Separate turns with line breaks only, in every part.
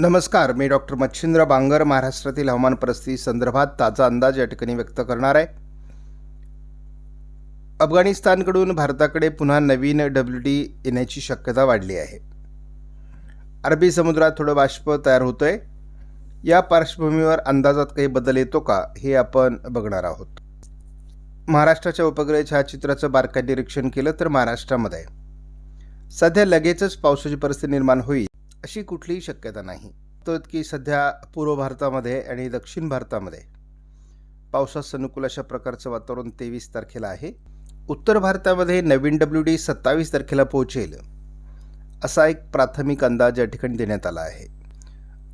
नमस्कार मी डॉक्टर मच्छिंद्र बांगर महाराष्ट्रातील हवामान परिस्थिती संदर्भात ताजा अंदाज या ठिकाणी व्यक्त करणार आहे. अफगाणिस्तानकडून भारताकडे पुन्हा नवीन डब्ल्यू डी येण्याची शक्यता वाढली आहे. अरबी समुद्रात थोडं बाष्प तयार होतंय. या पार्श्वभूमीवर अंदाजात काही बदल येतो का हे आपण बघणार आहोत. महाराष्ट्राच्या उपग्रह छायाचित्राचं बारकाई निरीक्षण केलं तर महाराष्ट्रामध्ये. सध्या लगेचच पावसाची परिस्थिती निर्माण होईल. अशी कुठलीही शक्यता नाही. तो की सध्या पूर्व भारतामध्ये आणि दक्षिण भारतामध्ये पावसास अनुकूल अशा प्रकारचं वातावरण तेवीस तारखेला आहे. उत्तर भारतामध्ये नवीन डब्ल्यू डी सत्तावीस तारखेला पोहोचेल असा एक प्राथमिक अंदाज या ठिकाणी देण्यात आला आहे.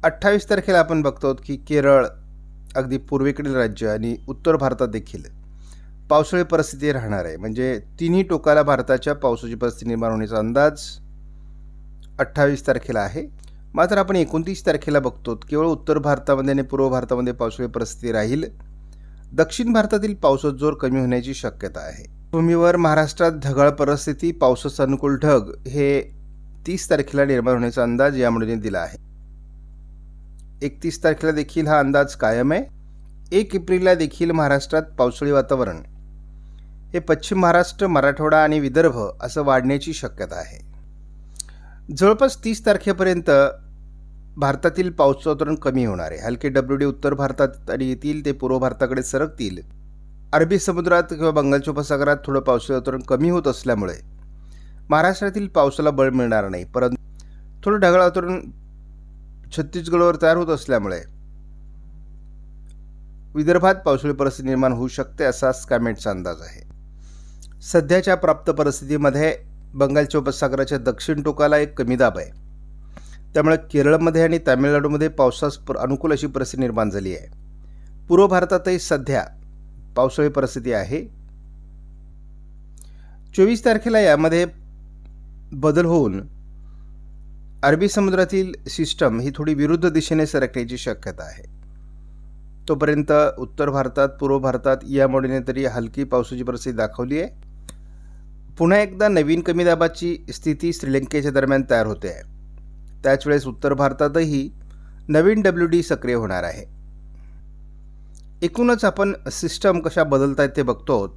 अठ्ठावीस तारखेला आपण बघतो की केरळ अगदी पूर्वेकडील राज्य आणि उत्तर भारतात देखील पावसाळी परिस्थिती राहणार आहे. म्हणजे तिन्ही टोकाला भारताच्या पावसाची परिस्थिती निर्माण होण्याचा अंदाज अठ्ठावीस तारखेला आहे. मात्र आपण एकोणतीस तारखेला बघतो केवळ उत्तर भारतामध्ये आणि पूर्व भारतामध्ये पावसाळी परिस्थिती राहील. दक्षिण भारतातील पावसाचा जोर कमी होण्याची शक्यता आहे. भूमीवर महाराष्ट्रात ढगाळ परिस्थिती पावसाचा अनुकूल ढग हे तीस तारखेला निर्माण होण्याचा अंदाज यामुळे दिला आहे. एकतीस तारखेला देखील हा अंदाज कायम आहे. एक एप्रिलला देखील महाराष्ट्रात पावसाळी वातावरण. हे पश्चिम महाराष्ट्र मराठवाडा आणि विदर्भ असं वाढण्याची शक्यता आहे. जवळपास तीस तारखेपर्यंत भारतातील पावसाचं वातावरण कमी होणार आहे. हलके डब्ल्यू डी उत्तर भारतात आणि येतील ते पूर्व भारताकडे सरकतील. अरबी समुद्रात किंवा बंगालच्या उपसागरात थोडं पावसाचं वातावरण कमी होत असल्यामुळे महाराष्ट्रातील पावसाला बळ मिळणार नाही. परंतु थोडं ढगाळ वातावरण छत्तीसगडवर तयार होत असल्यामुळे विदर्भात पावसाळी परिस्थिती निर्माण होऊ शकते असा स्कॅमेटचा अंदाज आहे. सध्याच्या प्राप्त परिस्थितीमध्ये बंगालच्या उपसागराच्या दक्षिण टोकाला एक कमी दाब आहे. त्यामुळे केरळमध्ये आणि तामिळनाडूमध्ये पावसास प्र- अनुकूल अशी परिस्थिती निर्माण झाली आहे. पूर्व भारतातही सध्या पावसाळी परिस्थिती आहे. चोवीस तारखेला यामध्ये बदल होऊन अरबी समुद्रातील सिस्टम ही थोडी विरुद्ध दिशेने सरकण्याची शक्यता आहे. तोपर्यंत उत्तर भारतात पूर्व भारतात या मोडीने तरी हलकी पावसाची परिस्थिती दाखवली आहे. पुन्हा एकदा नवीन कमी दाबाची स्थिती श्रीलंकेच्या दरम्यान तयार होते आहे. त्याचवेळेस उत्तर भारतातही नवीन डब्ल्यू डी सक्रिय होणार आहे. एकूणच आपण सिस्टम कशा बदलत आहेत ते बघतो आहोत.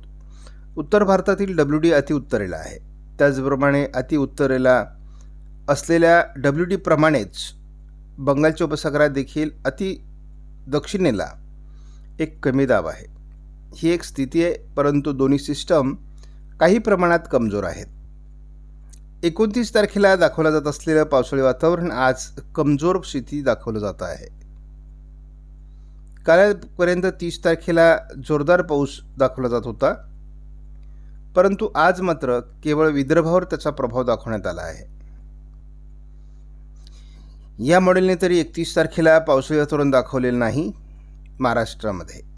उत्तर भारतातील डब्ल्यू डी अतिउत्तरेला आहे. त्याचप्रमाणे अतिउत्तरेला असलेल्या डब्ल्यू डी प्रमाणेच बंगालच्या उपसागरात देखील अति दक्षिणेला एक कमी दाब आहे. ही एक स्थिती आहे परंतु दोन्ही सिस्टम काही प्रमाणात कमजोर आहेत. एकोणतीस तारखेला दाखवलं जात असलेलं पावसाळी वातावरण आज कमजोर स्थिती दाखवलं जात आहे. कालपर्यंत तीस तारखेला जोरदार पाऊस दाखवला जात होता. परंतु आज मात्र केवळ विदर्भावर त्याचा प्रभाव दाखवण्यात आला आहे. या मॉडेलने तरी एकतीस तारखेला पावसाळी वातावरण दाखवलेलं नाही महाराष्ट्रामध्ये.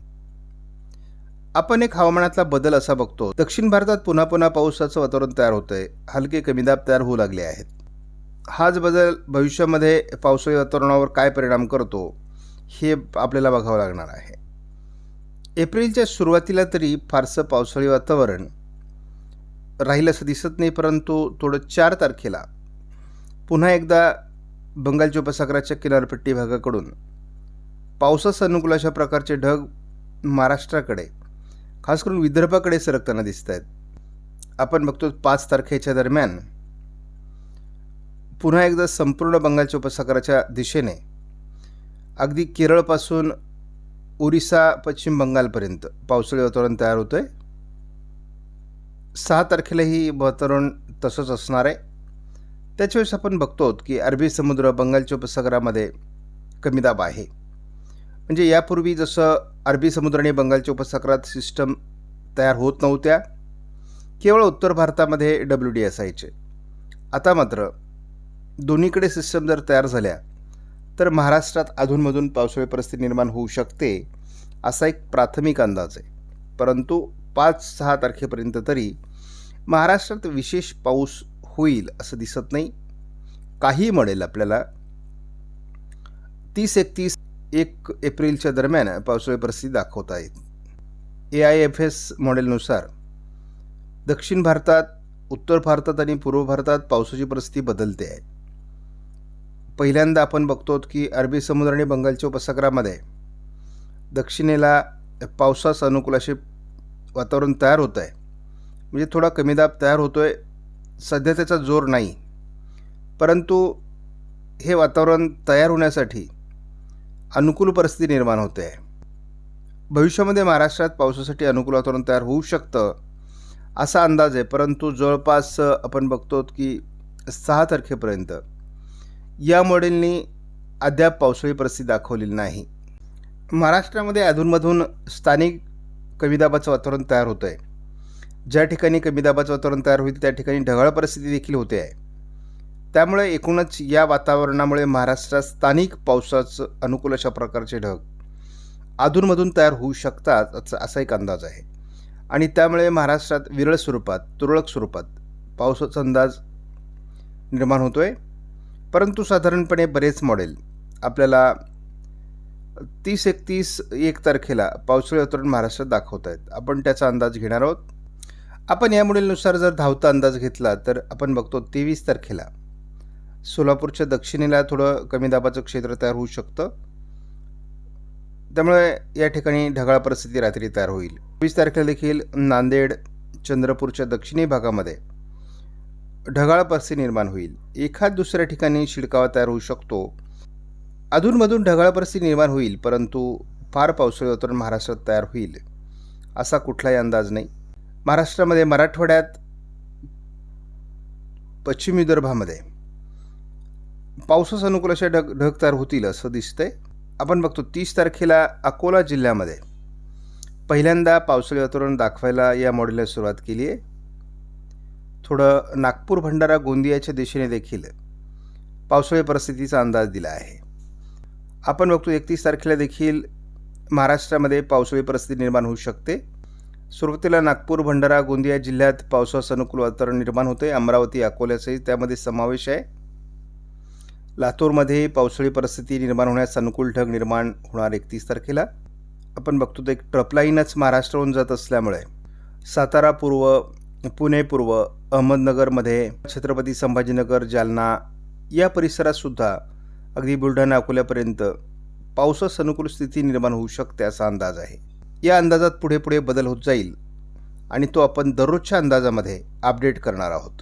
आपण एक हवामानातला बदल असा बघतो दक्षिण भारतात पुन्हा पुन्हा पावसाचं वातावरण तयार होतंय हलके कमी दाब तयार होऊ लागले आहेत. हाच बदल भविष्यामध्ये पावसाळी वातावरणावर काय परिणाम करतो हे आपल्याला बघावं लागणार आहे. एप्रिलच्या सुरुवातीला तरी फारसं पावसाळी वातावरण राहील असं दिसत नाही परंतु थोडं चार तारखेला पुन्हा एकदा बंगालच्या उपसागराच्या किनारपट्टी भागाकडून पावसास अनुकूल अशा प्रकारचे ढग महाराष्ट्राकडे खास करून विदर्भाकडे सरकताना दिसत आहेत आपण बघतो पाच तारखेच्या दरम्यान पुन्हा एकदा संपूर्ण बंगालच्या उपसागराच्या दिशेने अगदी केरळपासून ओरिसा पश्चिम बंगालपर्यंत पावसाळी वातावरण तयार होतं आहे सहा तारखेलाही वातावरण तसंच असणार आहे. त्याच्यावेळेस आपण बघतो की अरबी समुद्र बंगालच्या उपसागरामध्ये कमी दाब आहे. म्हणजे यापूर्वी जसं अरबी समुद्र आणि बंगालच्या उपसागरात सिस्टम तयार होत नव्हत्या केवळ उत्तर भारतामध्ये डब्ल्यू डी असायचे आता मात्र दोन्हीकडे सिस्टम जर तयार झाल्या तर महाराष्ट्रात अधूनमधून पावसाळी परिस्थिती निर्माण होऊ शकते असा एक प्राथमिक अंदाज आहे. परंतु पाच सहा तारखेपर्यंत तरी महाराष्ट्रात विशेष पाऊस होईल असं दिसत नाही. काही म्हणेल आपल्याला. तीस एकतीस एक एप्रिलच्या दरम्यान पावसाळी परिस्थिती दाखवता येत ए आय एफ एस मॉडेलनुसार दक्षिण भारतात उत्तर भारतात आणि पूर्व भारतात पावसाची परिस्थिती बदलते आहे. पहिल्यांदा आपण बघतो की अरबी समुद्र आणि बंगालच्या उपसागरामध्ये दक्षिणेला पावसास अनुकूल असे वातावरण तयार होत आहे. म्हणजे थोडा कमी दाब तयार होतो आहे सध्या त्याचा जोर नाही. परंतु हे वातावरण तयार होण्यासाठी अनुकूल परिस्थिती निर्माण होते. आहे भविष्यामध्ये महाराष्ट्रात पावसासाठी अनुकूल वातावरण तयार होऊ शकतं असा अंदाज आहे. परंतु जवळपास आपण बघतो की सहा तारखेपर्यंत या मॉडेलनी अद्याप पावसाळी परिस्थिती दाखवलेली नाही. महाराष्ट्रामध्ये अधूनमधून स्थानिक कमीदाबाचं वातावरण तयार होतं आहे ज्या ठिकाणी कमीदाबाचं वातावरण तयार होईल त्या ठिकाणी ढगाळ परिस्थिती देखील होते आहे. त्यामुळे एकूणच या वातावरणामुळे महाराष्ट्रात स्थानिक पावसाचं अनुकूल अशा प्रकारचे ढग अधूनमधून तयार होऊ शकतात असा असा एक अंदाज आहे. आणि त्यामुळे महाराष्ट्रात विरळ स्वरूपात तुरळक स्वरूपात पावसाचा अंदाज निर्माण होतो आहे परंतु साधारणपणे बरेच मॉडेल आपल्याला तीस एकतीस एक तारखेला पावसाळी वातावरण महाराष्ट्रात दाखवत आहेत. आपण त्याचा अंदाज घेणार आहोत. आपण या मॉडेलनुसार जर धावता अंदाज घेतला तर आपण बघतो तेवीस तारखेला सोलापूरच्या दक्षिणेला थोडं कमी दाबाचं क्षेत्र तयार होऊ शकतं. त्यामुळे या ठिकाणी ढगाळ परिस्थिती रात्री तयार होईल. वीस तारखेला देखील नांदेड चंद्रपूरच्या दक्षिणी भागामध्ये ढगाळ परिस्थिती निर्माण होईल. एखाद दुसऱ्या ठिकाणी शिडकावा तयार होऊ शकतो. अधूनमधून ढगाळ परिस्थिती निर्माण होईल परंतु फार पावसाळी वातावरण महाराष्ट्रात तयार होईल असा कुठलाही अंदाज नाही. महाराष्ट्रामध्ये मराठवाड्यात पश्चिम विदर्भामध्ये पावसास अनुकूल अशा ढग ढगतार होतील असं दिसतंय. आपण बघतो तीस तारखेला अकोला जिल्ह्यामध्ये पहिल्यांदा पावसाळी वातावरण दाखवायला या मॉडेलला सुरुवात केली आहे. थोडं नागपूर भंडारा गोंदियाच्या दिशेने देखील पावसाळी परिस्थितीचा अंदाज दिला आहे. आपण बघतो एकतीस तारखेला देखील महाराष्ट्रामध्ये पावसाळी परिस्थिती निर्माण होऊ शकते. सुरुवातीला नागपूर भंडारा गोंदिया जिल्ह्यात पावसास अनुकूल वातावरण निर्माण होते अमरावती अकोल्याचाही त्यामध्ये समावेश आहे. लातूरमध्ये पावसाळी परिस्थिती निर्माण होण्यास अनुकूल ढग निर्माण होणार एकतीस तारखेला. आपण बघतो तर एक ट्रपलाईनच महाराष्ट्राहून जात असल्यामुळे सातारा पूर्व पुणे पूर्व अहमदनगरमध्ये छत्रपती संभाजीनगर जालना या परिसरातसुद्धा अगदी बुलढाणा अकोल्यापर्यंत पावसास अनुकूल स्थिती निर्माण होऊ शकते असा अंदाज आहे. या अंदाजात पुढे पुढे बदल होत जाईल आणि तो आपण दररोजच्या अंदाजामध्ये अपडेट करणार आहोत.